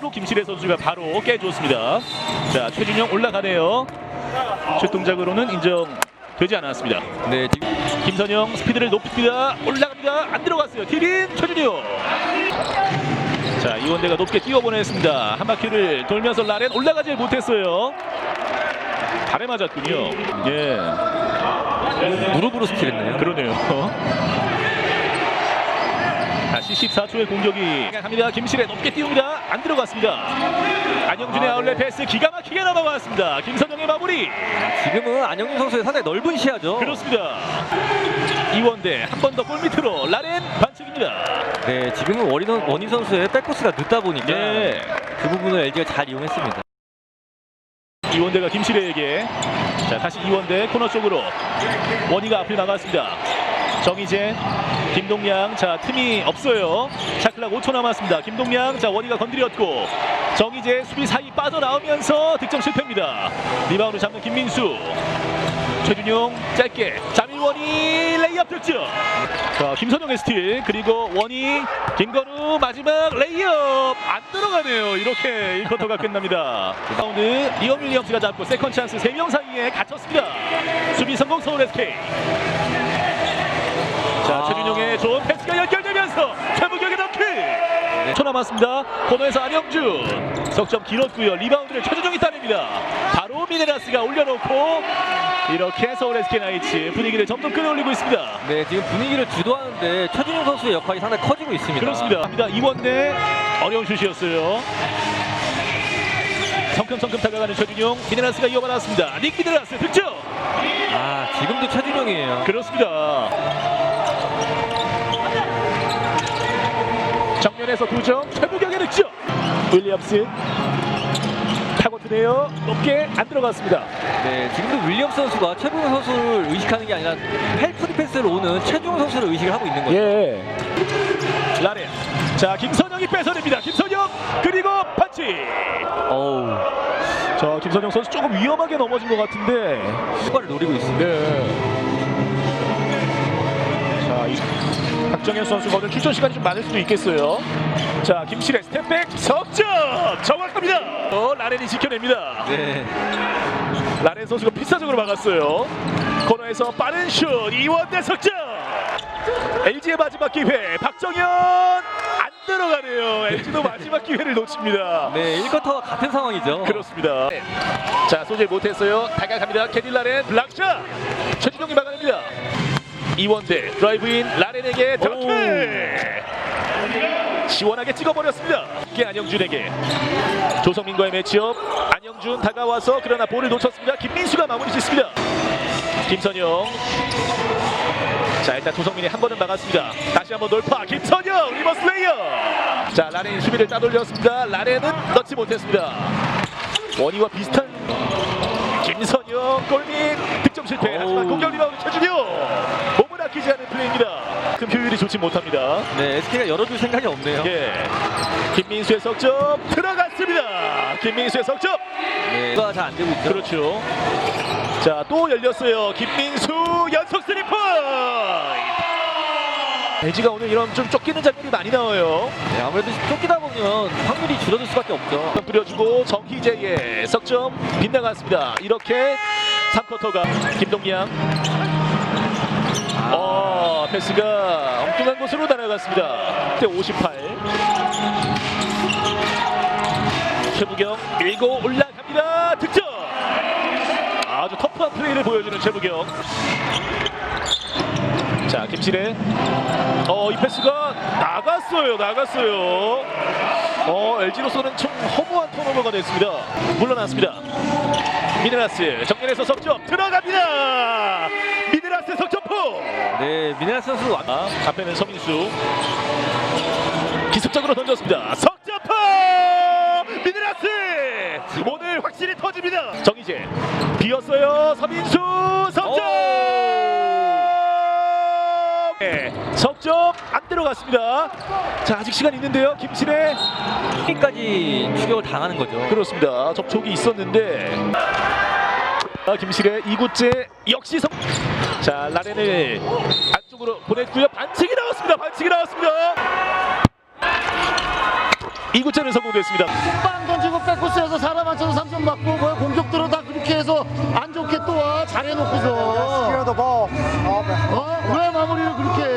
허리로 김실애 선수가 바로 깨줬습니다. 자 최준영 올라가네요. 슛 동작으로는 인정되지 않았습니다. 네, 지금 김선영 스피드를 높입니다. 올라갑니다. 안 들어갔어요. 티린 최준영. 자 이원대가 높게 뛰어보냈습니다. 한 바퀴를 돌면서 라렌 올라가지 못했어요. 발에 맞았군요. 예, 무릎으로 스틸했네요. 그러네요. 다시 14초의 공격이 갑니다. 김실애 높게 띄웁니다. 안 들어갔습니다. 안영준의 아, 아울렛 네. 패스 기가 막히게 넘어갔습니다. 김선영의 마무리. 지금은 안영준 선수의 상당히 넓은 시야죠. 그렇습니다. 이원대 한 번 더 골 밑으로 라렌 반칙입니다. 네, 지금은 원인, 원인 선수의 백코스가 늦다 보니까 예. 그 부분을 LG가 잘 이용했습니다. 이원대가 김실애에게 자 다시 이원대 코너 쪽으로 원희가 앞을 나갔습니다. 정희재, 김동양 자 틈이 없어요. 샤클락 5초 남았습니다. 김동양 자 원희가 건드렸고 정희재 수비 사이 빠져나오면서 득점 실패입니다. 리바운드 잡는 김민수. 최준용 짧게. 자밀원이 레이업 득점. 자 김선영의 스틸 그리고 원희 김건우 마지막 레이업. 안 들어가네요. 이렇게 1쿼터가 끝납니다. 라운드 리온 윌리엄스가 잡고 세컨 찬스 3명 사이에 갇혔습니다. 수비 성공 서울 SK 자 좋은 패스가 연결되면서 최부경의 덩크 초 남았습니다. 코너에서 안영준 석점 길었고요. 리바운드를 최준용이 따냅니다. 바로 미네라스가 올려놓고 이렇게 서울 SK 나이츠 분위기를 점점 끌어올리고 있습니다. 네, 지금 분위기를 주도하는데 최준용 선수의 역할이 상당히 커지고 있습니다. 그렇습니다. 갑니다. 이원대. 어려운 슛이었어요. 성큼성큼 다가가는 최준용. 미네라스가 이어받았습니다. 닉 미네라스 득점! 아, 지금도 최준용이에요. 그렇습니다. 정면에서 9점 최부경의 득점. 윌리엄스 타고트네요. 높게 안 들어갔습니다. 네, 지금도 윌리엄스 선수가 최준용 선수를 의식하는 게 아니라 헬프 디펜스로 오는 최준용 선수를 의식을 하고 있는 거죠. 예. 라렌. 자 김선영이 뺏어냅니다. 김선영 그리고 판치. 어우, 자 김선영 선수 조금 위험하게 넘어진 것 같은데. 효과를 노리고 있습니다. 네. 자, 이 박정현 선수가 오늘 출전 시간이 좀 많을 수도 있겠어요. 자, 김실의 스텝백 석점 정확합니다. 어, 라렌이 지켜냅니다. 네, 라렌 선수가 필사적으로 막았어요. 코너에서 빠른 슛 이원대 석점. LG의 마지막 기회 박정현 안 들어가네요. LG도 마지막 기회를 놓칩니다. 네, 1쿼터와 같은 상황이죠. 그렇습니다. 자 소질 못했어요. 다가갑니다. 케딜 라렌 블락샷 최준용이 막아냅니다. 이원대 드라이브인 라렌에게 덩크 시원하게 찍어버렸습니다. 이게 안영준에게 조성민과의 매치업 안영준 다가와서 그러나 볼을 놓쳤습니다. 김민수가 마무리 짓습니다. 김선영 자 일단 조성민이 한 번은 막았습니다. 다시 한번 돌파 김선영 리버스 레이어 자 라렌이 수비를 따돌렸습니다. 라렌은 넣지 못했습니다. 원희와 비슷한 골밑 득점 실패 하지만. 공격 리바운드 최준용 몸을 아끼지 않은 플레이입니다. 그 효율이 좋지 못합니다. 네, SK가 열어줄 생각이 없네요. 예, 김민수의 석점 들어갔습니다. 김민수의 석점 네, 가 잘 안 되고 있죠. 그렇죠. 자 또 열렸어요. 김민수 연속 스리 포인트. LG가 오늘 이런 좀 쫓기는 장면이 많이 나와요. 네, 아무래도 쫓기다 보면 확률이 줄어들 수밖에 없죠. 뿌려주고 정희재의 석점 빗나갔습니다. 이렇게 3쿼터가 김동양 아, 어 패스가 엉뚱한 곳으로 날아갔습니다. 그때 58 최부경 밀고 올라갑니다. 득점 아주 터프한 플레이를 보여주는 최부경 자 김실의 어이 패스가 나갔어요 나갔어요. 어 LG로서는 좀 허무한 턴오버가 됐습니다. 물러났습니다. 미네라스 정면에서 석점 들어갑니다. 미네라스 석점포. 네, 미네라 선수 완- 아, 앞에는 서민수. 기습적으로 던졌습니다. 석점포! 미네라스! 오늘 확실히 터집니다. 정희재. 비었어요 서민수 석점 네, 석점 안 들어갔습니다 자 아직 시간 있는데요 김실의 까지 추격을 당하는 거죠. 그렇습니다. 접촉이 있었는데 아, 김실의 2구째 역시 성. 자 라렌을 안쪽으로 보냈고요. 반칙이 나왔습니다. 반칙이 나왔습니다. 2구째는 성공됐습니다. 빵 던지고 백코스에서 사람 맞춰서 3점 맞고 뭐 공격들은 다 그렇게 해서 안 좋게 또 와 잘해놓고서. 어? 왜 마무리를 그렇게 해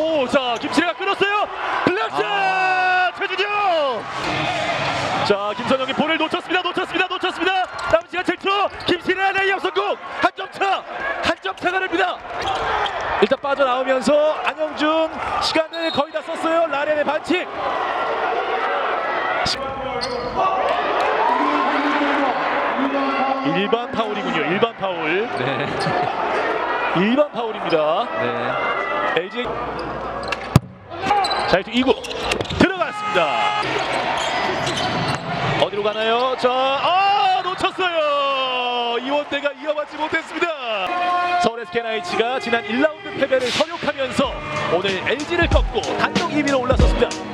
오, 자 김치래가 끊었어요. 블락샷 최준영. 자 김선영이 볼을 놓쳤습니다. 놓쳤습니다. 놓쳤습니다. 남은 시간 7초. 김치래 레이업 성공. 한 점 차. 한 점 차가 됩니다. 일단 빠져나오면서 안영준 시간을 거의 다 썼어요. 라렌의 반칙. 일반 파울이군요. 일반 파울. 네. 일반 파울입니다. 네. LG 자 이제 2구 들어갔습니다 어디로 가나요? 자, 아 놓쳤어요 이원대가 이어받지 못했습니다. 서울 SK나이츠가 지난 1라운드 패배를 서력하면서 오늘 LG를 꺾고 단독 2위로 올라섰습니다